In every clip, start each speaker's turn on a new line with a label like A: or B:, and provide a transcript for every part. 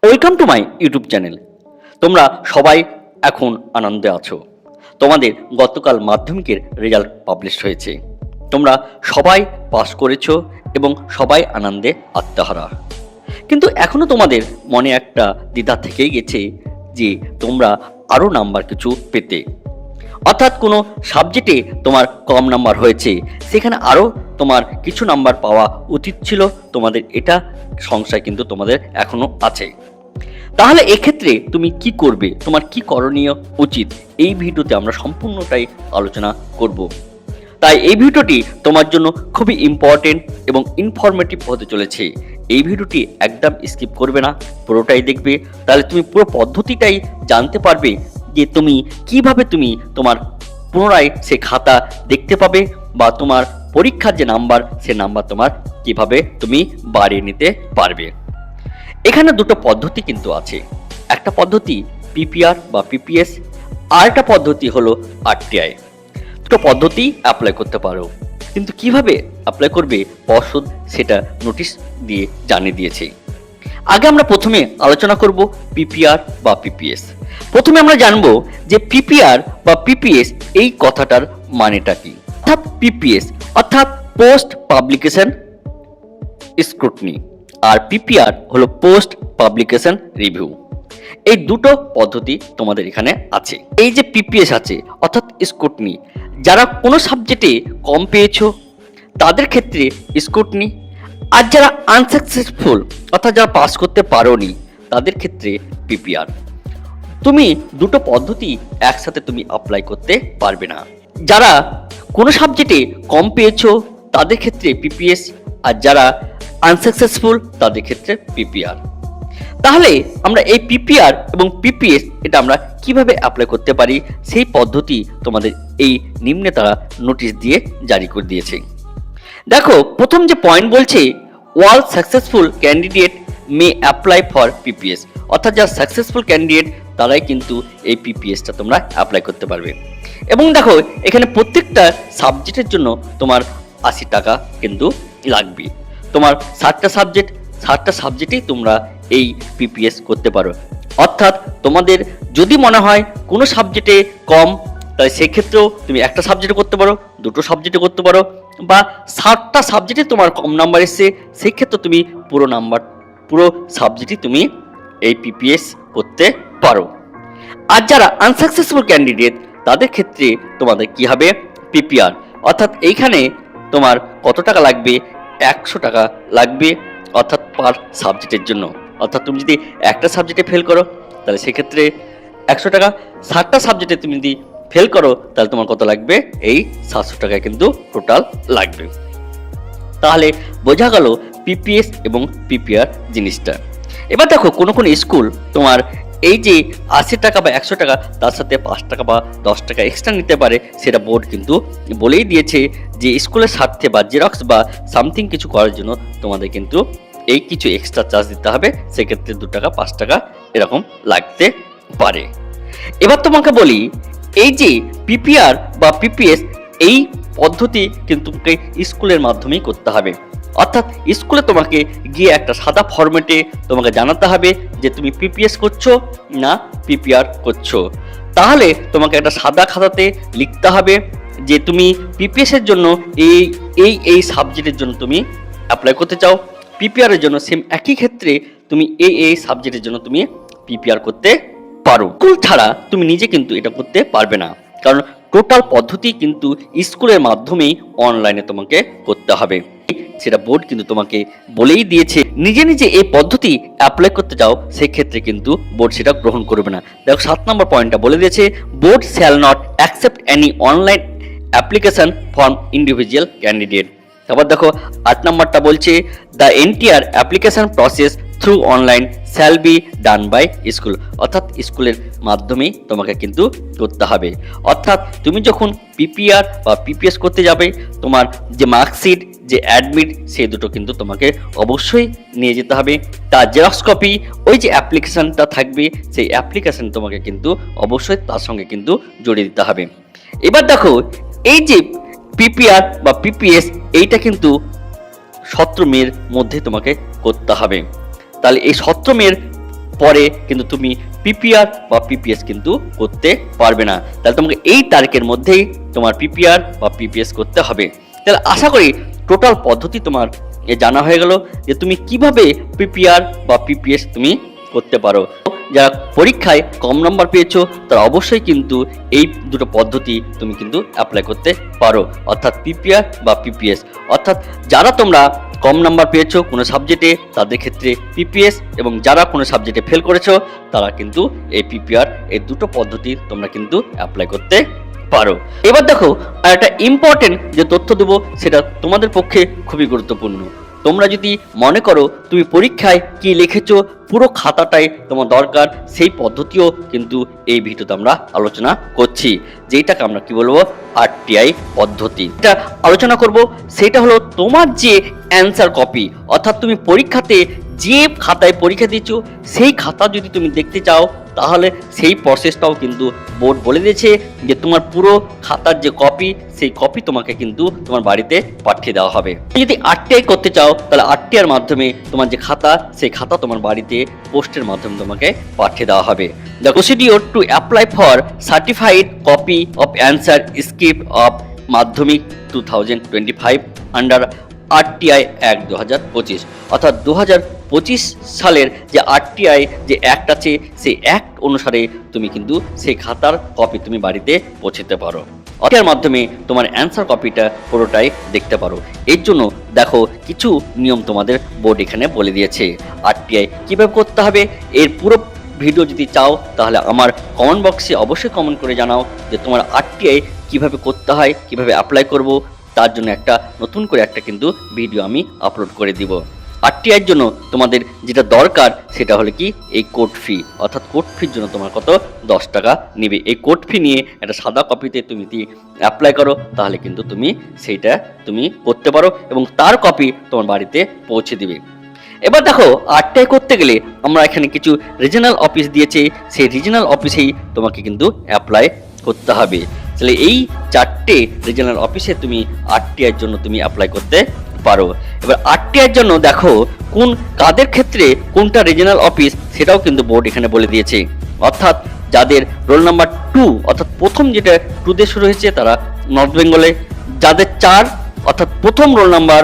A: Welcome to my YouTube channel তোমরা সবাই এখন আনন্দে আছো। তোমাদের গতকাল মাধ্যমিকের রেজাল্ট পাবলিশ হয়েছে। তোমরা সবাই পাস করেছ এবং সবাই আনন্দে আত্মহারা। কিন্তু এখনও তোমাদের মনে একটা দ্বিধা থেকেই গেছে যে তোমরা আরও নাম্বার কিছু পেতে। অর্থাৎ কোনো সাবজেক্টে তোমার কম নাম্বার হয়েছে, সেখানে আরও তোমার কিছু নাম্বার পাওয়া উচিত ছিল। তোমাদের এটা সংশয় কিন্তু তোমাদের এখনও আছে। তাহলে এক্ষেত্রে তুমি কি করবে? তোমার কি করণীয় উচিত? এই ভিডিওতে আমরা সম্পূর্ণটাই আলোচনা করব। তাই এই ভিডিওটি তোমার জন্য খুবই ইম্পর্টেন্ট এবং ইনফরমেটিভ হতে চলেছে। এই ভিডিওটি একদম স্কিপ করবে না, পুরোটাই দেখবে। তাহলে তুমি পুরো পদ্ধতিটাই জানতে পারবে যে তুমি কীভাবে তুমি তোমার পুনরায় সে খাতা দেখতে পাবে বা তোমার পরীক্ষার যে নাম্বার, সে নাম্বার তোমার কীভাবে তুমি বাড়িয়ে নিতে পারবে। এখানে দুটো পদ্ধতি কিন্তু আছে। একটা পদ্ধতি পিপিআর বা পিপিএস আর একটা পদ্ধতি হলো আরটিআই দুটো পদ্ধতি অ্যাপ্লাই করতে পারো। কিন্তু কীভাবে অ্যাপ্লাই করবে পর্ষদ সেটা নোটিশ দিয়ে জানিয়ে দিয়েছে। আগে আমরা প্রথমে আলোচনা করব পিপিআর বা পিপিএস প্রথমে আমরা জানব যে পিপিআর বা পিপিএস এই কথাটার মানেটা কি। অর্থাৎ পিপিএস অর্থাৎ পোস্ট পাবলিকেশন স্ক্রুটনি আর পিপিআর হলো পোস্ট পাবলিকেশন রিভিউ এই দুটো পদ্ধতি তোমাদের এখানে আছে। এই যে পিপিএস আছে, অর্থাৎ স্ক্রুটনি যারা কোনো সাবজেক্টে কম পেয়েছ, তাদের ক্ষেত্রে স্ক্রুটনি আর যারা আনসাকসেসফুল অর্থাৎ যারা পাস করতে পারোনি, তাদের ক্ষেত্রে পিপিআর তুমি দুটো পদ্ধতি একসাথে তুমি অ্যাপ্লাই করতে পারবে না। যারা কোনো সাবজেক্টে কম পেয়েছ, তাদের ক্ষেত্রে পিপিএস আর যারা আনসাকসেসফুল তাদের ক্ষেত্রে পিপিআর তাহলে আমরা এই পিপিআর এবং পিপিএস এটা আমরা কীভাবে অ্যাপ্লাই করতে পারি, সেই পদ্ধতি তোমাদের এই নিম্নে তারা নোটিশ দিয়ে জারি করে দিয়েছে। দেখো, প্রথম যে পয়েন্ট বলছে all successful candidate may apply for PPS অর্থাৎ যারা সাকসেসফুল ক্যান্ডিডেট তারাই কিন্তু এই পিপিএসটা তোমরা অ্যাপ্লাই করতে পারবে। এবং দেখো, এখানে প্রত্যেকটা সাবজেক্টের জন্য তোমার আশি টাকা কিন্তু লাগবে। তোমার ষাটটা সাবজেক্ট ষাটটা সাবজেক্টেই তোমরা এই পিপিএস করতে পারো। অর্থাৎ তোমাদের যদি মনে হয় কোনো সাবজেক্টে কম, তাহলে সেক্ষেত্রেও তুমি একটা সাবজেক্টে করতে পারো, দুটো সাবজেক্টে করতে পারো, বা ষাটটা সাবজেক্টে তোমার কম নাম্বার এসছে, সেক্ষেত্রে তুমি পুরো নাম্বার পুরো সাবজেক্টই তুমি এই পিপিএস করতে পারো। আর যারা আনসাকসেসফুল ক্যান্ডিডেট তাদের ক্ষেত্রে তোমাদের কি হবে? পিপিআর অর্থাৎ এইখানে তোমার কত টাকা লাগবে? একশো টাকা লাগবে, অর্থাৎ পার সাবজেক্টের জন্য। অর্থাৎ তুমি যদি একটা সাবজেক্টে ফেল করো, তাহলে সেক্ষেত্রে একশো টাকা। ষাটটা সাবজেক্টে তুমি যদি ফেল করো, তাহলে তোমার কত লাগবে? এই সাতশো টাকায় কিন্তু টোটাল লাগবে। তাহলে বোঝা গেল পিপিএস এবং পিপিআর জিনিসটা। এবার দেখো, কোনো কোনো স্কুল তোমার এই যে আশি টাকা বা একশো টাকা, তার সাথে পাঁচ টাকা বা দশ টাকা এক্সট্রা নিতে পারে, সেটা বোর্ড কিন্তু বলেই দিয়েছে যে স্কুলের স্বার্থে বা জেরক্স বা সামথিং কিছু করার জন্য তোমাদের কিন্তু এই কিছু এক্সট্রা চার্জ দিতে হবে, সেক্ষেত্রে দু টাকা, পাঁচ টাকা এরকম লাগতে পারে। এবার তোমাকে বলি, এই যে পিপিআর বা পিপিএস এই পদ্ধতি কিন্তু স্কুলের মাধ্যমেই করতে হবে। অর্থাৎ স্কুলে তোমাকে গিয়ে একটা সাদা ফরম্যাটে তোমাকে জানাতে হবে যে তুমি পিপিএস করছ না পিপিআর করছ। তাহলে তোমাকে একটা সাদা খাতাতে লিখতে হবে যে তুমি পিপিএসের জন্য এই এই এই সাবজেক্টের জন্য তুমি অ্যাপ্লাই করতে চাও। পিপিআরের জন্য সেম একই ক্ষেত্রে তুমি এই এই সাবজেক্টের জন্য তুমি পিপিআর করতে পারো। স্কুল ছাড়া তুমি নিজে কিন্তু এটা করতে পারবে না। কারণ টোটাল পদ্ধতি কিন্তু স্কুলের মাধ্যমেই অনলাইনে তোমাকে করতে হবে। সেটা বোর্ড কিন্তু তোমাকে বলেই দিয়েছে। নিজে নিজে এই পদ্ধতি অ্যাপ্লাই করতে যাও সেক্ষেত্রে কিন্তু বোর্ড সেটা গ্রহণ করবে না। দেখো, সাত নম্বর পয়েন্টটা বলে দিয়েছে, board shall not accept any online application form individual candidate তারপর দেখো, আট নম্বরটা বলছে the NTR application process through online shall be done by school অর্থাৎ স্কুলের মাধ্যমেই তোমাকে কিন্তু করতে হবে। অর্থাৎ তুমি যখন পিপিআর বা পিপিএস করতে যাবে, তোমার যে মার্কশিট যে অ্যাডমিট সেই দুটো কিন্তু তোমাকে অবশ্যই নিয়ে যেতে হবে। তার জেরক্স কপি ওই যে অ্যাপ্লিকেশনটা থাকবে, সেই অ্যাপ্লিকেশন তোমাকে কিন্তু অবশ্যই তার সঙ্গে কিন্তু জড়িয়ে দিতে হবে। এবার দেখো, এই যে পিপিআর বা পিপিএস এইটা কিন্তু সতেরো মের মধ্যে তোমাকে করতে হবে। তাহলে এই সতেরো মের পরে কিন্তু তুমি পিপিআর বা পিপিএস কিন্তু করতে পারবে না। তাহলে তোমাকে এই তারিখের মধ্যেই তোমার পিপিআর বা পিপিএস করতে হবে। তাহলে আশা করি টোটাল পদ্ধতি তোমার এ জানা হয়ে গেল যে তুমি কীভাবে পিপিআর বা পিপিএস তুমি করতে পারো। যারা পরীক্ষায় কম নাম্বার পেয়েছ, তারা অবশ্যই কিন্তু এই দুটো পদ্ধতি তুমি কিন্তু অ্যাপ্লাই করতে পারো। অর্থাৎ পিপিআর বা পিপিএস অর্থাৎ যারা তোমরা কম নাম্বার পেয়েছ কোনো সাবজেক্টে, তাদের ক্ষেত্রে পিপিএস এবং যারা কোনো সাবজেক্টে ফেল করেছ, তারা কিন্তু এই পিপিআর এই দুটো পদ্ধতি তোমরা কিন্তু অ্যাপ্লাই করতে পারো। এবার দেখো, আর একটা ইম্পর্টেন্ট যে তথ্য দেবো, সেটা তোমাদের পক্ষে খুবই গুরুত্বপূর্ণ। তোমরা যদি মনে করো তুমি পরীক্ষায় কি লিখেছো পুরো খাতাটাই তোমার দরকার। সেই পদ্ধতিও কিন্তু এই ভিডিওতে আমরা আলোচনা করছি। যেটাকে আমরা কি বলব? আরটিআই পদ্ধতি। এটা আলোচনা করব, সেটা হলো তোমার যে অ্যান্সার কপি অর্থাৎ তুমি পরীক্ষাতে যে খাতায় পরীক্ষা দিচ্ছ সেই খাতা যদি তুমি দেখতে চাও, তাহলে সেই প্রসেসটাও কিন্তু বোর্ড বলে দিয়েছে যে তোমার পুরো খাতার যে কপি সেই কপি তোমাকে কিন্তু তোমার বাড়িতে পাঠিয়ে দেওয়া হবে। যদি আরটিআই করতে চাও, তাহলে আরটিআর মাধ্যমে তোমার যে খাতা, সেই খাতা তোমার বাড়িতে পোস্টের মাধ্যমে তোমাকে পাঠিয়ে দেওয়া হবে। The procedure to apply for certified copy of answer script of Madhyamik two thousand twenty five under RTI এক দু হাজার পঁচিশ। অর্থাৎ দু হাজার পঁচিশ সালের যে আরটিআই যে অ্যাক্ট আছে, সেই অ্যাক্ট অনুসারে তুমি কিন্তু সেই খাতার কপি তুমি বাড়িতে পৌঁছতে পারো। অর্থের মাধ্যমে তোমার অ্যান্সার কপিটা পুরোটাই দেখতে পারো। এর জন্য দেখো, কিছু নিয়ম তোমাদের বোর্ড এখানে বলে দিয়েছে। আরটিআই কীভাবে করতে হবে? এর পুরো ভিডিও যদি চাও, তাহলে আমার কমেন্ট বক্সে অবশ্যই কমেন্ট করে জানাও যে তোমার আরটিআই কীভাবে করতে হয়, কীভাবে অ্যাপ্লাই করব তার জন্য একটা নতুন করে একটা কিন্তু ভিডিও আমি আপলোড করে দিব। আরটিআইয়ের জন্য তোমাদের যেটা দরকার সেটা হলো কি? এই কোর্ট ফি অর্থাৎ কোর্ট ফির জন্য তোমার কত? দশ টাকা নেবে। এই কোর্ট ফি নিয়ে একটা সাদা কপিতে তুমি অ্যাপ্লাই করো, তাহলে কিন্তু তুমি সেইটা তুমি করতে পারো এবং তার কপি তোমার বাড়িতে পৌঁছে দিবে। এবার দেখো আরটিআই করতে গেলে আমরা এখানে কিছু রিজনাল অফিস দিয়েছে। সেই রিজনাল অফিসেই তোমাকে কিন্তু অ্যাপ্লাই করতে হবে। তাহলে এই চারটে রিজনাল অফিসে তুমি আরটিআইয়ের জন্য তুমি অ্যাপ্লাই করতে পারো। এবার আরটিআইয়ের জন্য দেখো কোন কাদের ক্ষেত্রে কোনটা রিজনাল অফিস সেটাও কিন্তু বোর্ড এখানে বলে দিয়েছে। অর্থাৎ যাদের রোল নাম্বার টু অর্থাৎ প্রথম যেটা টু দিয়ে শুরু হয়েছে, তারা নর্থ বেঙ্গলে যাদের চার, অর্থাৎ প্রথম রোল নাম্বার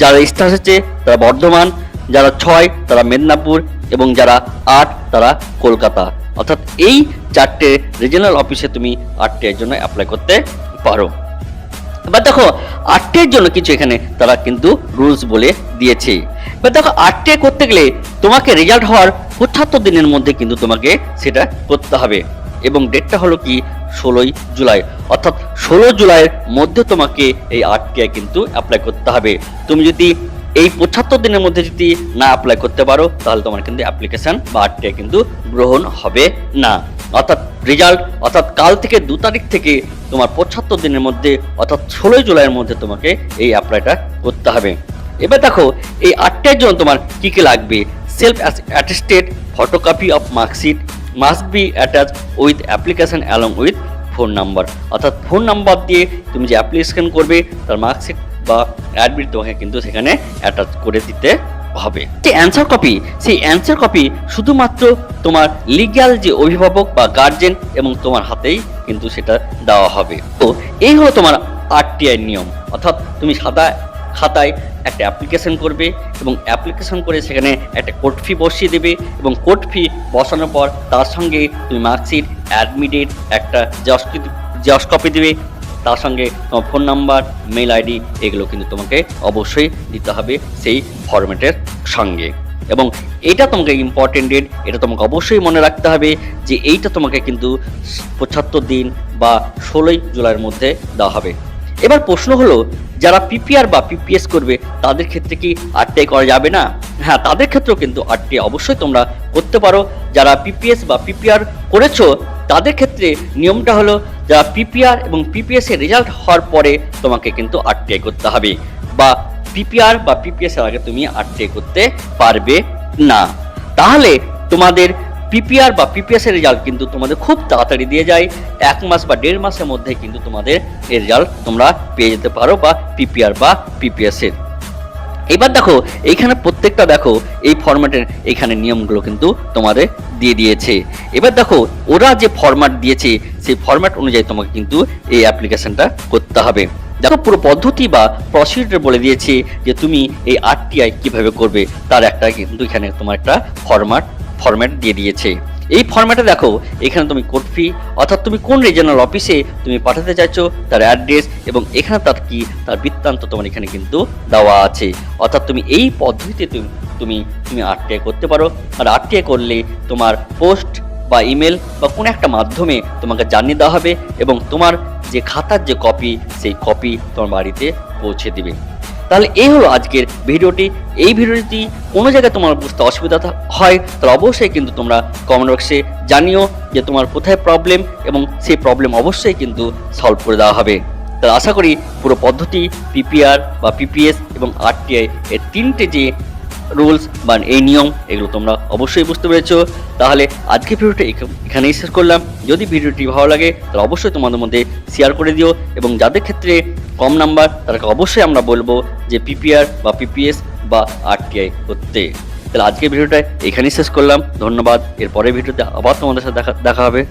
A: যারা স্টার হচ্ছে তারা বর্ধমান। যারা ছয়, তারা মেদিনীপুর। এবং যারা আট, তারা কলকাতা। অর্থাৎ এই চারটে রিজনাল অফিসে তুমি আটটির জন্য অ্যাপ্লাই করতে পারো। এবার দেখো আটটের জন্য কিছু এখানে তারা কিন্তু রুলস বলে দিয়েছে। এবার দেখো, আটটে করতে গেলে তোমাকে রেজাল্ট হওয়ার পঁচাত্তর দিনের মধ্যে কিন্তু তোমাকে সেটা করতে হবে। এবং ডেটটা হলো কি? ষোলোই জুলাই। অর্থাৎ ষোলো জুলাইয়ের মধ্যে তোমাকে এই আরটিআই কিন্তু অ্যাপ্লাই করতে হবে। তুমি যদি এই পঁচাত্তর দিনের মধ্যে যদি না অ্যাপ্লাই করতে পারো, তাহলে তোমার কিন্তু অ্যাপ্লিকেশন বা আরটিআই কিন্তু গ্রহণ হবে না। অর্থাৎ রেজাল্ট অর্থাৎ কাল থেকে দু তারিখ থেকে তোমার পঁচাত্তর দিনের মধ্যে, অর্থাৎ ষোলোই জুলাইয়ের মধ্যে তোমাকে এই অ্যাপ্লাইটা করতে হবে। এবার দেখো, এই আটটার জন্য তোমার কি কি লাগবে? Self attested photocopy of marksheet must be attach with application along with phone number অর্থাৎ ফোন নাম্বার দিয়ে তুমি যে অ্যাপ্লিকেশন করবে, তার মার্কশিট বা অ্যাডমিট তোমাকে কিন্তু সেখানে অ্যাটাচ করে দিতে হবে। যে অ্যান্সার কপি সেই অ্যান্সার কপি শুধুমাত্র তোমার লিগ্যাল যে অভিভাবক বা গার্জেন এবং তোমার হাতেই কিন্তু সেটা দেওয়া হবে। তো এই হলো তোমার আরটিআই নিয়ম। অর্থাৎ তুমি সাদা খাতায় একটা অ্যাপ্লিকেশন করবে এবং অ্যাপ্লিকেশন করে সেখানে একটা কোড ফি বসিয়ে দেবে এবং কোড ফি বসানোর পর তার সঙ্গে তুমি মার্কশিট অ্যাডমিটেড একটা জস জস কপি দেবে তার সঙ্গে ফোন নাম্বার মেল আইডি এগুলো কিন্তু তোমাকে অবশ্যই দিতে হবে সেই ফরম্যাটের সঙ্গে। এবং এটা তোমাকে ইম্পর্টেন্ট ডেট এটা তোমাকে অবশ্যই মনে রাখতে হবে যে এইটা তোমাকে কিন্তু পঁচাত্তর দিন বা ষোলোই জুলাইয়ের মধ্যে দেওয়া হবে। এবার প্রশ্ন হলো, যারা পিপিআর বা পিপিএস করবে, তাদের ক্ষেত্রে কি আরটিআই করা যাবে না? হ্যাঁ তাদের ক্ষেত্রেও কিন্তু আটটি অবশ্যই তোমরা করতে পারো। যারা পিপিএস বা পিপিআর করেছ তাদের ক্ষেত্রে নিয়মটা হলো যারা পিপিআর এবং পিপিএস এর রেজাল্ট হওয়ার পরে তোমাকে কিন্তু আরটিআই করতে হবে। বা পিপিআর বা পিপিএস এর আগে তুমি আরটিআই করতে পারবে না। তাহলে তোমাদের পিপিআর বা পিপিএস এর রেজাল্ট কিন্তু তোমাদের খুব তাড়াতাড়ি দিয়ে যায়। এক মাস বা দেড় মাসের মধ্যে কিন্তু তোমাদের রেজাল্ট তোমরা পেয়ে যেতে পারো বা পিপিআর বা পিপিএস এর। এবার দেখো এইখানে প্রত্যেকটা দেখো, এই ফরম্যাটের এখানে নিয়মগুলো কিন্তু তোমাদের দিয়ে দিয়েছে। এবার দেখো, ওরা যে ফরম্যাট দিয়েছে, সেই ফরম্যাট অনুযায়ী তোমাকে কিন্তু এই অ্যাপ্লিকেশনটা করতে হবে। দেখো, পুরো পদ্ধতি বা প্রসিডিউর বলে দিয়েছে যে তুমি এই আরটিআই কীভাবে করবে, তার একটা কিন্তু এখানে তোমার একটা ফরম্যাট ফরম্যাট দিয়ে দিয়েছে। এই ফরম্যাটে দেখো, এখানে তুমি কোড ফি অর্থাৎ তুমি কোন রিজনাল অফিসে তুমি পাঠাতে চাইছো, তার অ্যাড্রেস এবং এখানে তার কি, তার বৃত্তান্ত তোমার এখানে কিন্তু দেওয়া আছে। অর্থাৎ তুমি এই পদ্ধতিতে তুমি তুমি তুমি আরটিআই করতে পারো। আর আরটিআই করলে তোমার পোস্ট বা ইমেল বা কোনো একটা মাধ্যমে তোমাকে জানিয়ে দেওয়া হবে এবং তোমার যে খাতার যে কপি সেই কপি তোমার বাড়িতে পৌঁছে দিবে। তাহলে এই হলো আজকের ভিডিওটি। এই ভিডিওটি কোনো জায়গায় তোমার বুঝতে অসুবিধা হয়, তাহলে অবশ্যই কিন্তু তোমরা কমেন্ট বক্সে জানিও যে তোমার কোথায় প্রবলেম এবং সেই প্রবলেম অবশ্যই কিন্তু সলভ করে দেওয়া হবে। তাহলে আশা করি পুরো পদ্ধতি পিপিআর বা পিপিএস এবং আরটিআই এর তিনটে যে রুলস বা এই নিয়ম, এগুলো তোমরা অবশ্যই বুঝতে পেরেছ। তাহলে আজকে ভিডিওটা এখ- এখানেই শেষ করলাম। যদি ভিডিওটি ভালো লাগে, তাহলে অবশ্যই তোমাদের মধ্যে শেয়ার করে দিও এবং যাদের ক্ষেত্রে কম নাম্বার তাদেরকে অবশ্যই আমরা বলব যে পিপিআর বা পিপিএস বা আরটিআই করতে। তাহলে আজকে ভিডিওটা এখানেই শেষ করলাম। ধন্যবাদ। এর পরের ভিডিওতে আবার তোমাদের সাথে দেখা দেখা হবে।